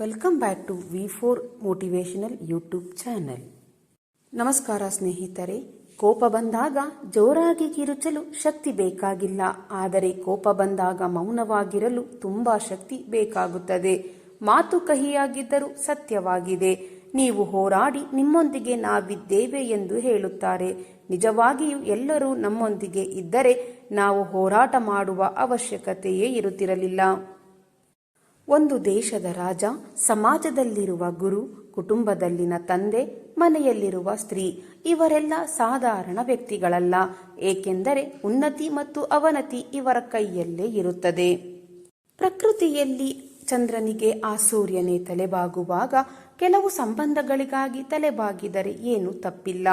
Welcome back to V four motivational YouTube channel ನಮಸ್ಕಾರ ಸ್ನೇಹಿತರೆ, ಕೋಪ ಬಂದಾಗ ಜೋರಾಗಿ ಕಿರುಚಲು ಶಕ್ತಿ ಬೇಕಾಗಿಲ್ಲ, ಆದರೆ ಕೋಪ ಬಂದಾಗ ಮೌನವಾಗಿರಲು ತುಂಬಾ ಶಕ್ತಿ ಬೇಕಾಗುತ್ತದೆ. ಮಾತು ಕಹಿಯಾಗಿದ್ದರೂ ಸತ್ಯವಾಗಿದೆ. ನೀವು ಹೋರಾಡಿ ನಿಮ್ಮೊಂದಿಗೆ ನಾವಿದ್ದೇವೆ ಎಂದು ಹೇಳುತ್ತಾರೆ. ನಿಜವಾಗಿಯೂ ಎಲ್ಲರೂ ನಮ್ಮೊಂದಿಗೆ ಇದ್ದರೆ ನಾವು ಹೋರಾಟ ಮಾಡುವ ಅವಶ್ಯಕತೆಯೇ ಇರುತ್ತಿರಲಿಲ್ಲ. ಒಂದು ದೇಶದ ರಾಜ, ಸಮಾಜದಲ್ಲಿರುವ ಗುರು, ಕುಟುಂಬದಲ್ಲಿನ ತಂದೆ, ಮನೆಯಲ್ಲಿರುವ ಸ್ತ್ರೀ, ಇವರೆಲ್ಲ ಸಾಧಾರಣ ವ್ಯಕ್ತಿಗಳಲ್ಲ, ಏಕೆಂದರೆ ಉನ್ನತಿ ಮತ್ತು ಅವನತಿ ಇವರ ಕೈಯಲ್ಲೇ ಇರುತ್ತದೆ. ಪ್ರಕೃತಿಯಲ್ಲಿ ಚಂದ್ರನಿಗೆ ಆ ಸೂರ್ಯನೇ ತಲೆಬಾಗುವಾಗ ಕೆಲವು ಸಂಬಂಧಗಳಿಗಾಗಿ ತಲೆಬಾಗಿದರೆ ಏನು ತಪ್ಪಿಲ್ಲ.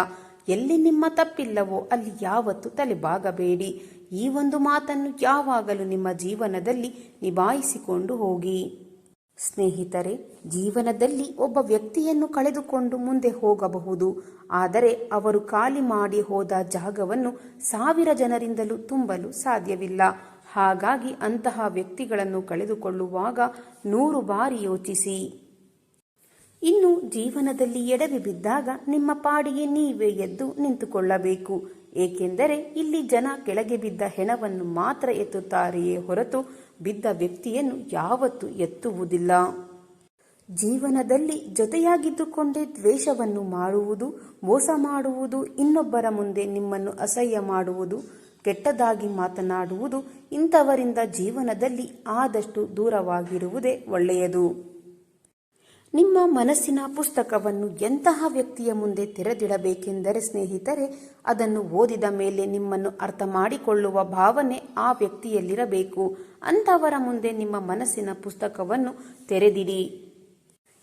ಎಲ್ಲಿ ನಿಮ್ಮ ತಪ್ಪಿಲ್ಲವೋ ಅಲ್ಲಿ ಯಾವತ್ತು ತಲೆಬಾಗಬೇಡಿ. ಈ ಒಂದು ಮಾತನ್ನು ಯಾವಾಗಲೂ ನಿಮ್ಮ ಜೀವನದಲ್ಲಿ ನಿಭಾಯಿಸಿಕೊಂಡು ಹೋಗಿ. ಸ್ನೇಹಿತರೆ, ಜೀವನದಲ್ಲಿ ಒಬ್ಬ ವ್ಯಕ್ತಿಯನ್ನು ಕಳೆದುಕೊಂಡು ಮುಂದೆ ಹೋಗಬಹುದು. ಆದರೆ ಅವರು ಖಾಲಿ ಮಾಡಿ ಹೋದ ಜಾಗವನ್ನು ಸಾವಿರ ಜನರಿಂದಲೂ ತುಂಬಲು ಸಾಧ್ಯವಿಲ್ಲ. ಹಾಗಾಗಿ ಅಂತಹ ವ್ಯಕ್ತಿಗಳನ್ನು ಕಳೆದುಕೊಳ್ಳುವಾಗ ನೂರು ಬಾರಿ ಯೋಚಿಸಿ. ಇನ್ನು ಜೀವನದಲ್ಲಿ ಎಡವಿ ಬಿದ್ದಾಗ ನಿಮ್ಮ ಪಾಡಿಗೆ ನೀವೇ ಎದ್ದು ನಿಂತುಕೊಳ್ಳಬೇಕು. ಏಕೆಂದರೆ ಇಲ್ಲಿ ಜನ ಕೆಳಗೆ ಬಿದ್ದ ಹೆಣವನ್ನು ಮಾತ್ರ ಎತ್ತುತ್ತಾರೆಯೇ ಹೊರತು ಬಿದ್ದ ವ್ಯಕ್ತಿಯನ್ನು ಯಾವತ್ತೂ ಎತ್ತುವುದಿಲ್ಲ. ಜೀವನದಲ್ಲಿ ಜೊತೆಯಾಗಿದ್ದುಕೊಂಡೇ ದ್ವೇಷವನ್ನು ಮಾಡುವುದು, ಮೋಸ ಮಾಡುವುದು, ಇನ್ನೊಬ್ಬರ ಮುಂದೆ ನಿಮ್ಮನ್ನು ಅಸಹ್ಯ ಮಾಡುವುದು, ಕೆಟ್ಟದಾಗಿ ಮಾತನಾಡುವುದು ಇಂಥವರಿಂದ ಜೀವನದಲ್ಲಿ ಆದಷ್ಟು ದೂರವಾಗಿರುವುದೇ ಒಳ್ಳೆಯದು. ನಿಮ್ಮ ಮನಸ್ಸಿನ ಪುಸ್ತಕವನ್ನು ಎಂತಹ ವ್ಯಕ್ತಿಯ ಮುಂದೆ ತೆರೆದಿಡಬೇಕೆಂದರೆ ಸ್ನೇಹಿತರೆ, ಅದನ್ನು ಓದಿದ ಮೇಲೆ ನಿಮ್ಮನ್ನು ಅರ್ಥ ಮಾಡಿಕೊಳ್ಳುವ ಭಾವನೆ ಆ ವ್ಯಕ್ತಿಯಲ್ಲಿರಬೇಕು. ಅಂತವರ ಮುಂದೆ ನಿಮ್ಮ ಮನಸ್ಸಿನ ಪುಸ್ತಕವನ್ನು ತೆರೆದಿಡಿ.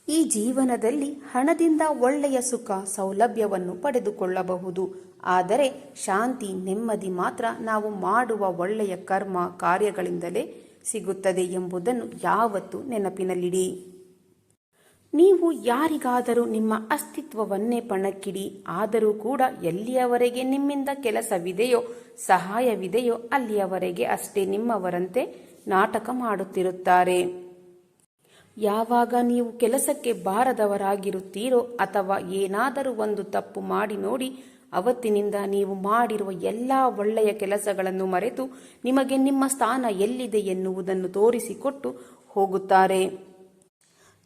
ಈ ಜೀವನದಲ್ಲಿ ಹಣದಿಂದ ಒಳ್ಳೆಯ ಸುಖ, ಸೌಲಭ್ಯವನ್ನು ಪಡೆದುಕೊಳ್ಳಬಹುದು. ಆದರೆ ಶಾಂತಿ, ನೆಮ್ಮದಿ ಮಾತ್ರ ನಾವು ಮಾಡುವ ಒಳ್ಳೆಯ ಕರ್ಮ, ಕಾರ್ಯಗಳಿಂದಲೇ ಸಿಗುತ್ತದೆ ಎಂಬುದನ್ನು ಯಾವತ್ತೂ ನೆನಪಿನಲ್ಲಿಡಿ. ನೀವು ಯಾರಿಗಾದರೂ ನಿಮ್ಮ ಅಸ್ತಿತ್ವವನ್ನೇ ಪಣಕ್ಕಿಡಿ, ಆದರೂ ಕೂಡ ಎಲ್ಲಿಯವರೆಗೆ ನಿಮ್ಮಿಂದ ಕೆಲಸವಿದೆಯೋ, ಸಹಾಯವಿದೆಯೋ ಅಲ್ಲಿಯವರೆಗೆ ಅಷ್ಟೇ ನಿಮ್ಮವರಂತೆ ನಾಟಕ ಮಾಡುತ್ತಿರುತ್ತಾರೆ. ಯಾವಾಗ ನೀವು ಕೆಲಸಕ್ಕೆ ಬಾರದವರಾಗಿರುತ್ತೀರೋ ಅಥವಾ ಏನಾದರೂ ಒಂದು ತಪ್ಪು ಮಾಡಿ ನೋಡಿ, ಅವತ್ತಿನಿಂದ ನೀವು ಮಾಡಿರುವ ಎಲ್ಲ ಒಳ್ಳೆಯ ಕೆಲಸಗಳನ್ನು ಮರೆತು ನಿಮಗೆ ನಿಮ್ಮ ಸ್ಥಾನ ಎಲ್ಲಿದೆ ಎನ್ನುವುದನ್ನು ತೋರಿಸಿಕೊಟ್ಟು ಹೋಗುತ್ತಾರೆ.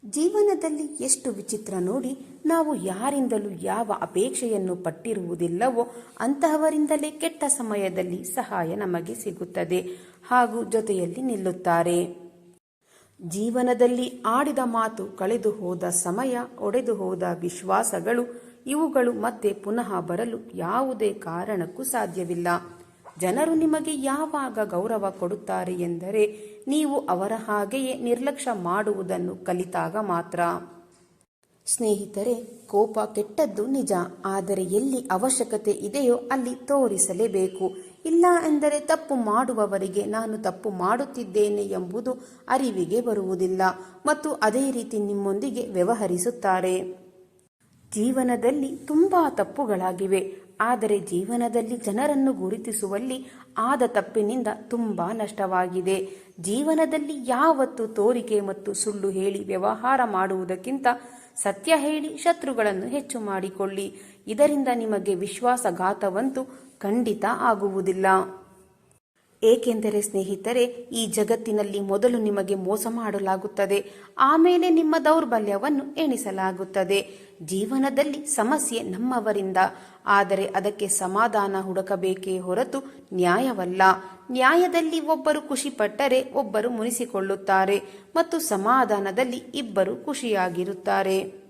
ಜೀವನದಲ್ಲಿ ಎಷ್ಟು ವಿಚಿತ್ರ ನೋಡಿ ನಾವು ಯಾರಿಂದಲೂ ಯಾವ ಅಪೇಕ್ಷೆಯನ್ನು ಪಟ್ಟಿರುವುದಿಲ್ಲವೋ ಅಂತಹವರಿಂದಲೇ ಕೆಟ್ಟ ಸಮಯದಲ್ಲಿ ಸಹಾಯ ನಮಗೆ ಸಿಗುತ್ತದೆ ಹಾಗೂ ಜೊತೆಯಲ್ಲಿ ನಿಲ್ಲುತ್ತಾರೆ. ಜೀವನದಲ್ಲಿ ಆಡಿದ ಮಾತು ಕಳೆದು ಹೋದ ಸಮಯ, ಒಡೆದು ಹೋದ ವಿಶ್ವಾಸಗಳು, ಇವುಗಳು ಮತ್ತೆ ಪುನಃ ಬರಲು ಯಾವುದೇ ಕಾರಣಕ್ಕೂ ಸಾಧ್ಯವಿಲ್ಲ. ಜನರು ನಿಮಗೆ ಯಾವಾಗ ಗೌರವ ಕೊಡುತ್ತಾರೆ ಎಂದರೆ ನೀವು ಅವರ ಹಾಗೆಯೇ ನಿರ್ಲಕ್ಷ್ಯ ಮಾಡುವುದನ್ನು ಕಲಿತಾಗ ಮಾತ್ರ. ಸ್ನೇಹಿತರೆ, ಕೋಪ ಕೆಟ್ಟದ್ದು ನಿಜ, ಆದರೆ ಎಲ್ಲಿ ಅವಶ್ಯಕತೆ ಇದೆಯೋ ಅಲ್ಲಿ ತೋರಿಸಲೇಬೇಕು. ಇಲ್ಲ ಎಂದರೆ ತಪ್ಪು ಮಾಡುವವರಿಗೆ ನಾನು ತಪ್ಪು ಮಾಡುತ್ತಿದ್ದೇನೆ ಎಂಬುದು ಅರಿವಿಗೆ ಬರುವುದಿಲ್ಲ, ಮತ್ತು ಅದೇ ರೀತಿ ನಿಮ್ಮೊಂದಿಗೆ ವ್ಯವಹರಿಸುತ್ತಾರೆ. ಜೀವನದಲ್ಲಿ ತುಂಬಾ ತಪ್ಪುಗಳಾಗಿವೆ ಆದರೆ ಜೀವನದಲ್ಲಿ ಜನರನ್ನು ಗುರುತಿಸುವಲ್ಲಿ ಆದ ತಪ್ಪಿನಿಂದ ತುಂಬಾ ನಷ್ಟವಾಗಿದೆ. ಜೀವನದಲ್ಲಿ ಯಾವತ್ತು ತೋರಿಕೆ ಮತ್ತು ಸುಳ್ಳು ಹೇಳಿ ವ್ಯವಹಾರ ಮಾಡುವುದಕ್ಕಿಂತ ಸತ್ಯ ಹೇಳಿ ಶತ್ರುಗಳನ್ನು ಹೆಚ್ಚು ಮಾಡಿಕೊಳ್ಳಿ. ಇದರಿಂದ ನಿಮಗೆ ವಿಶ್ವಾಸಘಾತವಂತೂ ಖಂಡಿತ ಆಗುವುದಿಲ್ಲ. ಏಕೆಂದರೆ ಸ್ನೇಹಿತರೆ, ಈ ಜಗತ್ತಿನಲ್ಲಿ ಮೊದಲು ನಿಮಗೆ ಮೋಸ ಮಾಡಲಾಗುತ್ತದೆ. ಆಮೇಲೆ ನಿಮ್ಮ ದೌರ್ಬಲ್ಯವನ್ನು ಎಣಿಸಲಾಗುತ್ತದೆ. ಜೀವನದಲ್ಲಿ ಸಮಸ್ಯೆ ನಮ್ಮವರಿಂದ. ಆದರೆ ಅದಕ್ಕೆ ಸಮಾಧಾನ ಹುಡುಕಬೇಕೇ ಹೊರತು ನ್ಯಾಯವಲ್ಲ. ನ್ಯಾಯದಲ್ಲಿ ಒಬ್ಬರು ಖುಷಿಪಟ್ಟರೆ ಒಬ್ಬರು ಮುನಿಸಿಕೊಳ್ಳುತ್ತಾರೆ. ಮತ್ತು ಸಮಾಧಾನದಲ್ಲಿ ಇಬ್ಬರು ಖುಷಿಯಾಗಿರುತ್ತಾರೆ.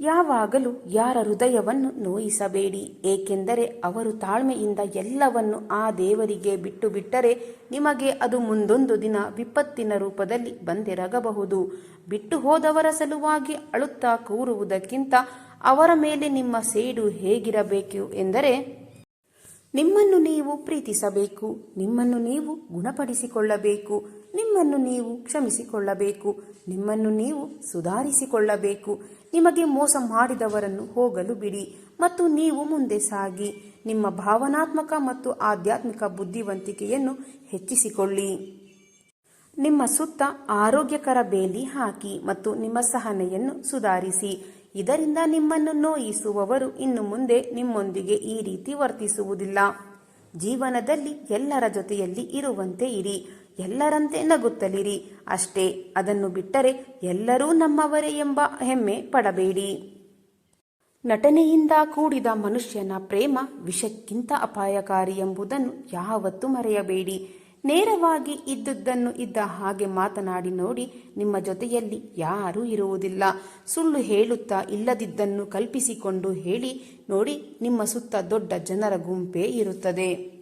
ಯಾವಾಗಲೂ ಯಾರ ಹೃದಯವನ್ನು ನೋಯಿಸಬೇಡಿ, ಏಕೆಂದರೆ ಅವರು ತಾಳ್ಮೆಯಿಂದ ಎಲ್ಲವನ್ನು ಆ ದೇವರಿಗೆ ಬಿಟ್ಟು ಬಿಟ್ಟರೆ ನಿಮಗೆ ಅದು ಮುಂದೊಂದು ದಿನ ವಿಪತ್ತಿನ ರೂಪದಲ್ಲಿ ಬಂದಿರಗಬಹುದು. ಬಿಟ್ಟು ಹೋದವರ ಸಲುವಾಗಿ ಅಳುತ್ತಾ ಕೂರುವುದಕ್ಕಿಂತ ಅವರ ಮೇಲೆ ನಿಮ್ಮ ಸೇಡು ಹೇಗಿರಬೇಕು ಎಂದರೆ, ನಿಮ್ಮನ್ನು ನೀವು ಪ್ರೀತಿಸಬೇಕು, ನಿಮ್ಮನ್ನು ನೀವು ಗುಣಪಡಿಸಿಕೊಳ್ಳಬೇಕು ನಿಮ್ಮನ್ನು ನೀವು ಕ್ಷಮಿಸಿಕೊಳ್ಳಬೇಕು, ನಿಮ್ಮನ್ನು ನೀವು ಸುಧಾರಿಸಿಕೊಳ್ಳಬೇಕು. ನಿಮಗೆ ಮೋಸ ಮಾಡಿದವರನ್ನು ಹೋಗಲು ಬಿಡಿ ಮತ್ತು ನೀವು ಮುಂದೆ ಸಾಗಿ. ನಿಮ್ಮ ಭಾವನಾತ್ಮಕ ಮತ್ತು ಆಧ್ಯಾತ್ಮಿಕ ಬುದ್ಧಿವಂತಿಕೆಯನ್ನು ಹೆಚ್ಚಿಸಿಕೊಳ್ಳಿ. ನಿಮ್ಮ ಸುತ್ತ ಆರೋಗ್ಯಕರ ಬೇಲಿ ಹಾಕಿ ಮತ್ತು ನಿಮ್ಮ ಸಹನೆಯನ್ನು ಸುಧಾರಿಸಿ. ಇದರಿಂದ ನಿಮ್ಮನ್ನು ನೋಯಿಸುವವರು ಇನ್ನು ಮುಂದೆ ನಿಮ್ಮೊಂದಿಗೆ ಈ ರೀತಿ ವರ್ತಿಸುವುದಿಲ್ಲ. ಜೀವನದಲ್ಲಿ ಎಲ್ಲರ ಜೊತೆಯಲ್ಲಿ ಇರುವಂತೆ ಇರಿ. ಎಲ್ಲರಂತೆ ನಗುತ್ತಲಿರಿ ಅಷ್ಟೇ ಅದನ್ನು ಬಿಟ್ಟರೆ ಎಲ್ಲರೂ ನಮ್ಮವರೇ ಎಂಬ ಹೆಮ್ಮೆ ಪಡಬೇಡಿ. ನಟನೆಯಿಂದ ಕೂಡಿದ ಮನುಷ್ಯನ ಪ್ರೇಮ ವಿಷಕ್ಕಿಂತ ಅಪಾಯಕಾರಿ ಎಂಬುದನ್ನು ಯಾವತ್ತೂ ಮರೆಯಬೇಡಿ. ನೇರವಾಗಿ ಇದ್ದುದನ್ನು ಇದ್ದ ಹಾಗೆ ಮಾತನಾಡಿ ನೋಡಿ ನಿಮ್ಮ ಜೊತೆಯಲ್ಲಿ ಯಾರೂ ಇರುವುದಿಲ್ಲ. ಸುಳ್ಳು ಹೇಳುತ್ತಾ ಇಲ್ಲದಿದ್ದನ್ನು ಕಲ್ಪಿಸಿಕೊಂಡು ಹೇಳಿ ನೋಡಿ ನಿಮ್ಮ ಸುತ್ತ ದೊಡ್ಡ ಜನರ ಗುಂಪೇ ಇರುತ್ತದೆ.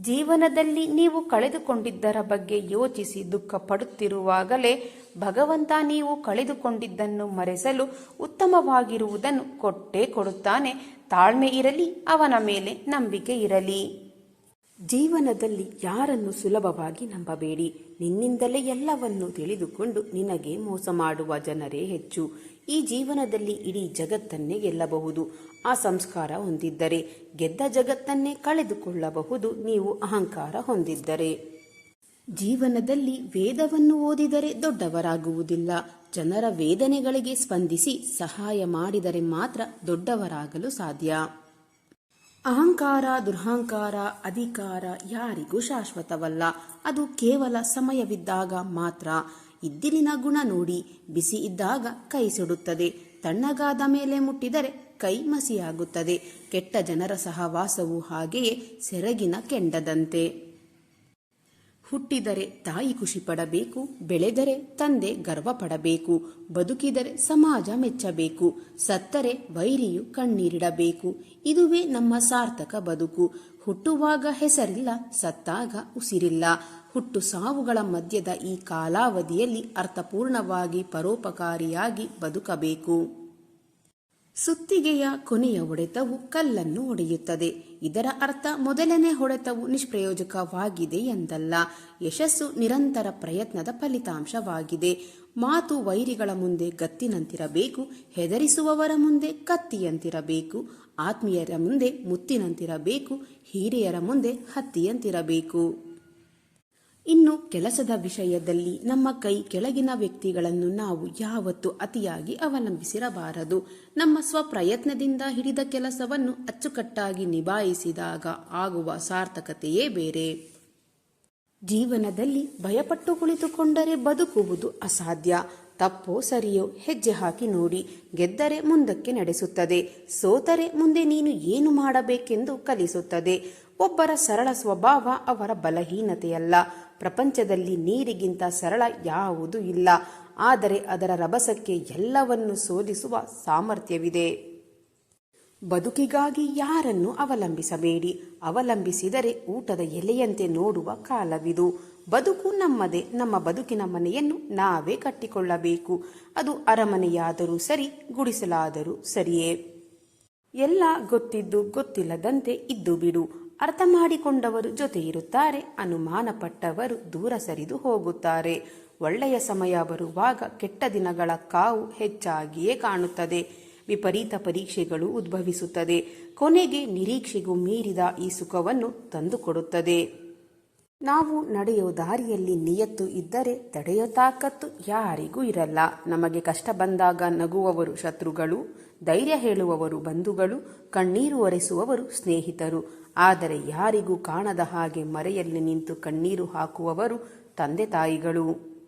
ಜೀವನದಲ್ಲಿ ನೀವು ಕಳೆದುಕೊಂಡಿದ್ದರ ಬಗ್ಗೆ ಯೋಚಿಸಿ ದುಃಖ ಪಡುತ್ತಿರುವಾಗಲೇ ಭಗವಂತ ನೀವು ಕಳೆದುಕೊಂಡಿದ್ದನ್ನು ಮರೆಸಲು ಉತ್ತಮವಾಗಿರುವುದನ್ನು ಕೊಟ್ಟೇ ಕೊಡುತ್ತಾನೆ. ತಾಳ್ಮೆ ಇರಲಿ, ಅವನ ಮೇಲೆ ನಂಬಿಕೆ ಇರಲಿ. ಜೀವನದಲ್ಲಿ ಯಾರನ್ನು ಸುಲಭವಾಗಿ ನಂಬಬೇಡಿ? ನಿನ್ನಿಂದಲೇ ಎಲ್ಲವನ್ನು ತಿಳಿದುಕೊಂಡು ನಿನಗೆ ಮೋಸ ಮಾಡುವ ಜನರೇ ಹೆಚ್ಚು. ಈ ಜೀವನದಲ್ಲಿ ಇಡೀ ಜಗತ್ತನ್ನೇ ಗೆಲ್ಲಬಹುದು. ಆ ಸಂಸ್ಕಾರ ಹೊಂದಿದ್ದರೆ ಗೆದ್ದ ಜಗತ್ತನ್ನೇ ಕಳೆದುಕೊಳ್ಳಬಹುದು. ನೀವು ಅಹಂಕಾರ ಹೊಂದಿದ್ದರೆ. ಜೀವನದಲ್ಲಿ ವೇದವನ್ನು ಓದಿದರೆ ದೊಡ್ಡವರಾಗುವುದಿಲ್ಲ. ಜನರ ವೇದನೆಗಳಿಗೆ ಸ್ಪಂದಿಸಿ ಸಹಾಯ ಮಾಡಿದರೆ ಮಾತ್ರ ದೊಡ್ಡವರಾಗಲು ಸಾಧ್ಯ. ಅಹಂಕಾರ, ದುರಹಂಕಾರ, ಅಧಿಕಾರ ಯಾರಿಗೂ ಶಾಶ್ವತವಲ್ಲ. ಅದು ಕೇವಲ ಸಮಯವಿದ್ದಾಗ ಮಾತ್ರ. ಇದ್ದಿಲಿನ ಗುಣ ನೋಡಿ ಬಿಸಿ ಇದ್ದಾಗ ಕೈ ಸುಡುತ್ತದೆ. ತಣ್ಣಗಾದ ಮೇಲೆ ಮುಟ್ಟಿದರೆ ಕೈ ಮಸಿಯಾಗುತ್ತದೆ. ಕೆಟ್ಟ ಜನರ ಸಹವಾಸವು ಹಾಗೆಯೇ ಸೆರಗಿನ ಕೆಂಡದಂತೆ. ಹುಟ್ಟಿದರೆ ತಾಯಿ ಖುಷಿ ಪಡಬೇಕು ಬೆಳೆದರೆ ತಂದೆ ಗರ್ವ ಪಡಬೇಕು ಬದುಕಿದರೆ ಸಮಾಜ ಮೆಚ್ಚಬೇಕು, ಸತ್ತರೆ ವೈರಿಯು ಕಣ್ಣೀರಿಡಬೇಕು. ಇದುವೇ ನಮ್ಮ ಸಾರ್ಥಕ ಬದುಕು. ಹುಟ್ಟುವಾಗ ಹೆಸರಿಲ್ಲ, ಸತ್ತಾಗ ಉಸಿರಿಲ್ಲ. ಹುಟ್ಟು ಸಾವುಗಳ ಮಧ್ಯದ ಈ ಕಾಲಾವಧಿಯಲ್ಲಿ ಅರ್ಥಪೂರ್ಣವಾಗಿ ಪರೋಪಕಾರಿಯಾಗಿ ಬದುಕಬೇಕು. ಸುತ್ತಿಗೆಯ ಕೊನೆಯ ಹೊಡೆತವು ಕಲ್ಲನ್ನು ಒಡೆಯುತ್ತದೆ ಇದರ ಅರ್ಥ ಮೊದಲನೇ ಹೊಡೆತವು ನಿಷ್ಪ್ರಯೋಜಕವಾಗಿದೆ ಎಂದಲ್ಲ. ಯಶಸ್ಸು ನಿರಂತರ ಪ್ರಯತ್ನದ ಫಲಿತಾಂಶವಾಗಿದೆ. ಮಾತು ವೈರಿಗಳ ಮುಂದೆ ಗತ್ತಿನಂತಿರಬೇಕು, ಹೆದರಿಸುವವರ ಮುಂದೆ ಕತ್ತಿಯಂತಿರಬೇಕು, ಆತ್ಮೀಯರ ಮುಂದೆ ಮುತ್ತಿನಂತಿರಬೇಕು, ಹಿರಿಯರ ಮುಂದೆ ಹತ್ತಿಯಂತಿರಬೇಕು. ಇನ್ನು ಕೆಲಸದ ವಿಷಯದಲ್ಲಿ ನಮ್ಮ ಕೈ ಕೆಳಗಿನ ವ್ಯಕ್ತಿಗಳನ್ನು ನಾವು ಯಾವತ್ತೂ ಅತಿಯಾಗಿ ಅವಲಂಬಿಸಿರಬಾರದು. ನಮ್ಮ ಸ್ವಪ್ರಯತ್ನದಿಂದ ಹಿಡಿದ ಕೆಲಸವನ್ನು ಅಚ್ಚುಕಟ್ಟಾಗಿ ನಿಭಾಯಿಸಿದಾಗ ಆಗುವ ಸಾರ್ಥಕತೆಯೇ ಬೇರೆ. ಜೀವನದಲ್ಲಿ ಭಯಪಟ್ಟು ಕುಳಿತುಕೊಂಡರೆ ಬದುಕುವುದು ಅಸಾಧ್ಯ. ತಪ್ಪೋ ಸರಿಯೋ ಹೆಜ್ಜೆ ಹಾಕಿ ನೋಡಿ, ಗೆದ್ದರೆ ಮುಂದಕ್ಕೆ ನಡೆಸುತ್ತದೆ. ಸೋತರೆ ಮುಂದೆ ನೀನು ಏನು ಮಾಡಬೇಕೆಂದು ಕಲಿಸುತ್ತದೆ. ಒಬ್ಬರ ಸರಳ ಸ್ವಭಾವ ಅವರ ಬಲಹೀನತೆಯಲ್ಲ. ಪ್ರಪಂಚದಲ್ಲಿ ನೀರಿಗಿಂತ ಸರಳ ಯಾವುದೂ ಇಲ್ಲ. ಆದರೆ ಅದರ ರಭಸಕ್ಕೆ ಎಲ್ಲವನ್ನು ಸೋಲಿಸುವ ಸಾಮರ್ಥ್ಯವಿದೆ. ಬದುಕಿಗಾಗಿ ಯಾರನ್ನು ಅವಲಂಬಿಸಬೇಡಿ. ಅವಲಂಬಿಸಿದರೆ ಊಟದ ಎಲೆಯಂತೆ ನೋಡುವ ಕಾಲವಿದು. ಬದುಕು ನಮ್ಮದೇ, ನಮ್ಮ ಬದುಕಿನ ಮನೆಯನ್ನು ನಾವೇ ಕಟ್ಟಿಕೊಳ್ಳಬೇಕು. ಅದು ಅರಮನೆಯಾದರೂ ಸರಿ, ಗುಡಿಸಲಾದರೂ ಸರಿಯೇ. ಎಲ್ಲ ಗೊತ್ತಿದ್ದು ಗೊತ್ತಿಲ್ಲದಂತೆ ಇದ್ದು ಬಿಡು. ಅರ್ಥ ಮಾಡಿಕೊಂಡವರು ಜೊತೆ ಇರುತ್ತಾರೆ ಅನುಮಾನ ಪಟ್ಟವರು ದೂರ ಸರಿದು ಹೋಗುತ್ತಾರೆ. ಒಳ್ಳೆಯ ಸಮಯ ಬರುವಾಗ ಕೆಟ್ಟ ದಿನಗಳ ಕಾವು ಹೆಚ್ಚಾಗಿಯೇ ಕಾಣುತ್ತದೆ. ವಿಪರೀತ ಪರೀಕ್ಷೆಗಳು ಉದ್ಭವಿಸುತ್ತದೆ. ಕೊನೆಗೆ ನಿರೀಕ್ಷೆಗೂ ಮೀರಿದ ಈ ಸುಖವನ್ನು ತಂದುಕೊಡುತ್ತದೆ. ನಾವು ನಡೆಯೋ ದಾರಿಯಲ್ಲಿ ನಿಯತ್ತು ಇದ್ದರೆ ತಡೆಯೋ ತಾಕತ್ತು ಯಾರಿಗೂ ಇರಲ್ಲ. ನಮಗೆ ಕಷ್ಟ ಬಂದಾಗ ನಗುವವರು ಶತ್ರುಗಳು, ಧೈರ್ಯ ಹೇಳುವವರು ಬಂಧುಗಳು, ಕಣ್ಣೀರು ಒರೆಸುವವರು ಸ್ನೇಹಿತರು. ಆದರೆ ಯಾರಿಗೂ ಕಾಣದ ಹಾಗೆ ಮರೆಯಲ್ಲಿ ನಿಂತು ಕಣ್ಣೀರು ಹಾಕುವವರು ತಂದೆ ತಾಯಿಗಳು.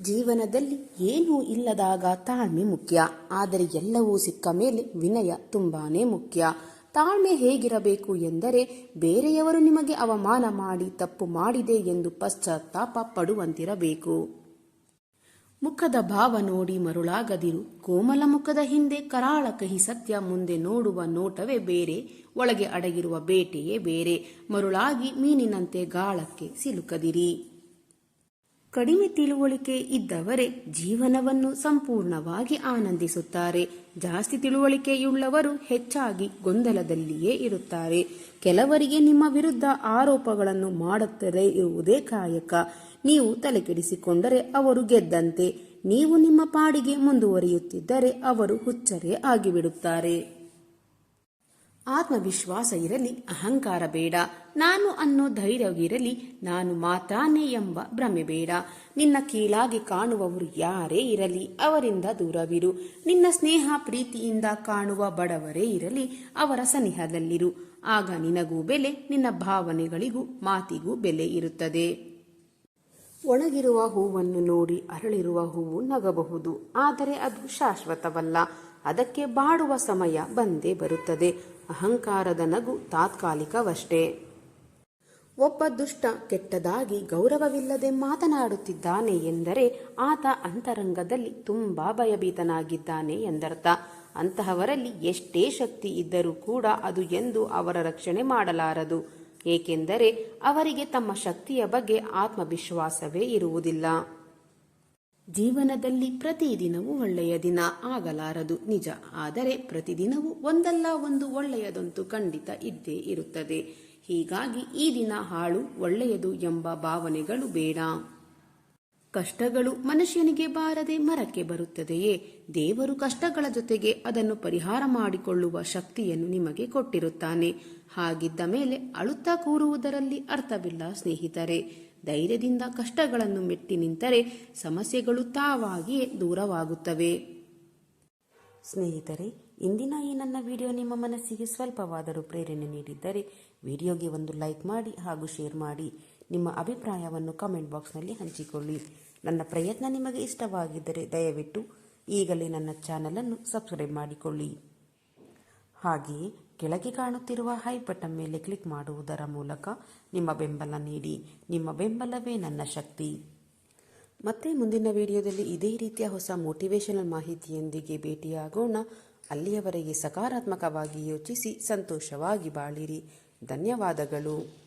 ಜೀವನದಲ್ಲಿ ಏನೂ ಇಲ್ಲದಾಗ ತಾಳ್ಮೆ ಮುಖ್ಯ. ಆದರೆ ಎಲ್ಲವೂ ಸಿಕ್ಕ ಮೇಲೆ ವಿನಯ ತುಂಬಾನೇ ಮುಖ್ಯ. ತಾಳ್ಮೆ ಹೇಗಿರಬೇಕು ಎಂದರೆ ಬೇರೆಯವರು ನಿಮಗೆ ಅವಮಾನ ಮಾಡಿ ತಪ್ಪು ಮಾಡಿದೆ ಎಂದು ಪಶ್ಚಾತ್ತಾಪ ಪಡುವಂತಿರಬೇಕು. ಮುಖದ ಭಾವ ನೋಡಿ ಮರುಳಾಗದಿರು, ಕೋಮಲ ಮುಖದ ಹಿಂದೆ ಕರಾಳ ಕಹಿ ಸತ್ಯ ಮುಂದೆ ನೋಡುವ ನೋಟವೇ ಬೇರೆ, ಒಳಗೆ ಅಡಗಿರುವ ಬೇಟೆಯೇ ಬೇರೆ, ಮರುಳಾಗಿ ಮೀನಿನಂತೆ ಗಾಳಕ್ಕೆ ಸಿಲುಕದಿರಿ. ಕಡಿಮೆ ತಿಳುವಳಿಕೆ ಇದ್ದವರೇ ಜೀವನವನ್ನು ಸಂಪೂರ್ಣವಾಗಿ ಆನಂದಿಸುತ್ತಾರೆ. ಜಾಸ್ತಿ ತಿಳುವಳಿಕೆಯುಳ್ಳವರು ಹೆಚ್ಚಾಗಿ ಗೊಂದಲದಲ್ಲಿಯೇ ಇರುತ್ತಾರೆ. ಕೆಲವರಿಗೆ ನಿಮ್ಮ ವಿರುದ್ಧ ಆರೋಪಗಳನ್ನು ಮಾಡುತ್ತಲೇ ಇರುವುದೇ ಕಾಯಕ. ನೀವು ತಲೆಕೆಡಿಸಿಕೊಂಡರೆ ಅವರು ಗೆದ್ದಂತೆ. ನೀವು ನಿಮ್ಮ ಪಾಡಿಗೆ ಮುಂದುವರಿಯುತ್ತಿದ್ದರೆ ಅವರು ಹುಚ್ಚರೇ ಆಗಿಬಿಡುತ್ತಾರೆ. ಆತ್ಮವಿಶ್ವಾಸ ಇರಲಿ, ಅಹಂಕಾರ ಬೇಡ. ನಾನು ಅನ್ನೋ ಧೈರ್ಯವಿರಲಿ ನಾನು ಮಾತಾನೆ ಎಂಬ ಭ್ರಮೆ ಬೇಡ. ನಿನ್ನ ಕೀಳಾಗಿ ಕಾಣುವವರು ಯಾರೇ ಇರಲಿ, ಅವರಿಂದ ದೂರವಿರು. ನಿನ್ನ ಸ್ನೇಹ ಪ್ರೀತಿಯಿಂದ ಕಾಣುವ ಬಡವರೇ ಇರಲಿ, ಅವರ ಸನಿಹದಲ್ಲಿರು. ಆಗ ನಿನಗೂ ಬೆಲೆ, ನಿನ್ನ ಭಾವನೆಗಳಿಗೂ, ಮಾತಿಗೂ ಬೆಲೆ ಇರುತ್ತದೆ. ಒಣಗಿರುವ ಹೂವನ್ನು ನೋಡಿ ಅರಳಿರುವ ಹೂವು ನಗಬಹುದು, ಆದರೆ ಅದು ಶಾಶ್ವತವಲ್ಲ. ಅದಕ್ಕೆ ಬಾಡುವ ಸಮಯ ಬಂದೇ ಬರುತ್ತದೆ. ಅಹಂಕಾರದ ನಗು ತಾತ್ಕಾಲಿಕವಷ್ಟೇ. ಒಬ್ಬ ದುಷ್ಟ ಕೆಟ್ಟದಾಗಿ ಗೌರವವಿಲ್ಲದೆ ಮಾತನಾಡುತ್ತಿದ್ದಾನೆ ಎಂದರೆ ಆತ ಅಂತರಂಗದಲ್ಲಿ ತುಂಬಾ ಭಯಭೀತನಾಗಿದ್ದಾನೆ ಎಂದರ್ಥ. ಅಂತಹವರಲ್ಲಿ ಎಷ್ಟೇ ಶಕ್ತಿ ಇದ್ದರೂ ಕೂಡ ಅದು ಎಂದು ಅವರ ರಕ್ಷಣೆ ಮಾಡಲಾರದು. ಏಕೆಂದರೆ ಅವರಿಗೆ ತಮ್ಮ ಶಕ್ತಿಯ ಬಗ್ಗೆ ಆತ್ಮವಿಶ್ವಾಸವೇ ಇರುವುದಿಲ್ಲ. ಜೀವನದಲ್ಲಿ ಪ್ರತಿದಿನವೂ ಒಳ್ಳೆಯ ದಿನ ಆಗಲಾರದು, ನಿಜ. ಆದರೆ ಪ್ರತಿದಿನವೂ ಒಂದಲ್ಲ ಒಂದು ಒಳ್ಳೆಯದಂತೂ ಖಂಡಿತ ಇದ್ದೇ ಇರುತ್ತದೆ. ಹೀಗಾಗಿ ಈ ದಿನ ಹಾಳು ಒಳ್ಳೆಯದು ಎಂಬ ಭಾವನೆಗಳು ಬೇಡ. ಕಷ್ಟಗಳು ಮನುಷ್ಯನಿಗೆ ಬಾರದೆ ಮರಕ್ಕೆ ಬರುತ್ತದೆಯೇ? ದೇವರು ಕಷ್ಟಗಳ ಜೊತೆಗೆ ಅದನ್ನು ಪರಿಹಾರ ಮಾಡಿಕೊಳ್ಳುವ ಶಕ್ತಿಯನ್ನು ನಿಮಗೆ ಕೊಟ್ಟಿರುತ್ತಾನೆ. ಹಾಗಿದ್ದ ಮೇಲೆ ಅಳುತ್ತಾ ಕೂರುವುದರಲ್ಲಿ ಅರ್ಥವಿಲ್ಲ ಸ್ನೇಹಿತರೆ. ಧೈರ್ಯದಿಂದ ಕಷ್ಟಗಳನ್ನು ಮೆಟ್ಟಿ ನಿಂತರೆ ಸಮಸ್ಯೆಗಳು ತಾವಾಗಿಯೇ ದೂರವಾಗುತ್ತವೆ. ಸ್ನೇಹಿತರೆ, ಇಂದಿನ ಈ ನನ್ನ ವಿಡಿಯೋ ನಿಮ್ಮ ಮನಸ್ಸಿಗೆ ಸ್ವಲ್ಪವಾದರೂ ಪ್ರೇರಣೆ ನೀಡಿದ್ದರೆ ವಿಡಿಯೋಗೆ ಒಂದು ಲೈಕ್ ಮಾಡಿ ಹಾಗೂ ಶೇರ್ ಮಾಡಿ. ನಿಮ್ಮ ಅಭಿಪ್ರಾಯವನ್ನು ಕಮೆಂಟ್ ಬಾಕ್ಸ್ನಲ್ಲಿ ಹಂಚಿಕೊಳ್ಳಿ. ನನ್ನ ಪ್ರಯತ್ನ ನಿಮಗೆ ಇಷ್ಟವಾಗಿದ್ದರೆ ದಯವಿಟ್ಟು ಈಗಲೇ ನನ್ನ ಚಾನಲನ್ನು ಸಬ್ಸ್ಕ್ರೈಬ್ ಮಾಡಿಕೊಳ್ಳಿ. ಹಾಗೆಯೇ ಕೆಳಗೆ ಕಾಣುತ್ತಿರುವ ಹೈ ಬಟನ್ ಮೇಲೆ ಕ್ಲಿಕ್ ಮಾಡುವುದರ ಮೂಲಕ ನಿಮ್ಮ ಬೆಂಬಲ ನೀಡಿ. ನಿಮ್ಮ ಬೆಂಬಲವೇ ನನ್ನ ಶಕ್ತಿ. ಮತ್ತೆ ಮುಂದಿನ ವಿಡಿಯೋದಲ್ಲಿ ಇದೇ ರೀತಿಯ ಹೊಸ ಮೋಟಿವೇಶನಲ್ ಮಾಹಿತಿಯೊಂದಿಗೆ ಭೇಟಿಯಾಗೋಣ. ಅಲ್ಲಿಯವರೆಗೆ ಸಕಾರಾತ್ಮಕವಾಗಿ ಯೋಚಿಸಿ, ಸಂತೋಷವಾಗಿ ಬಾಳಿರಿ. ಧನ್ಯವಾದಗಳು.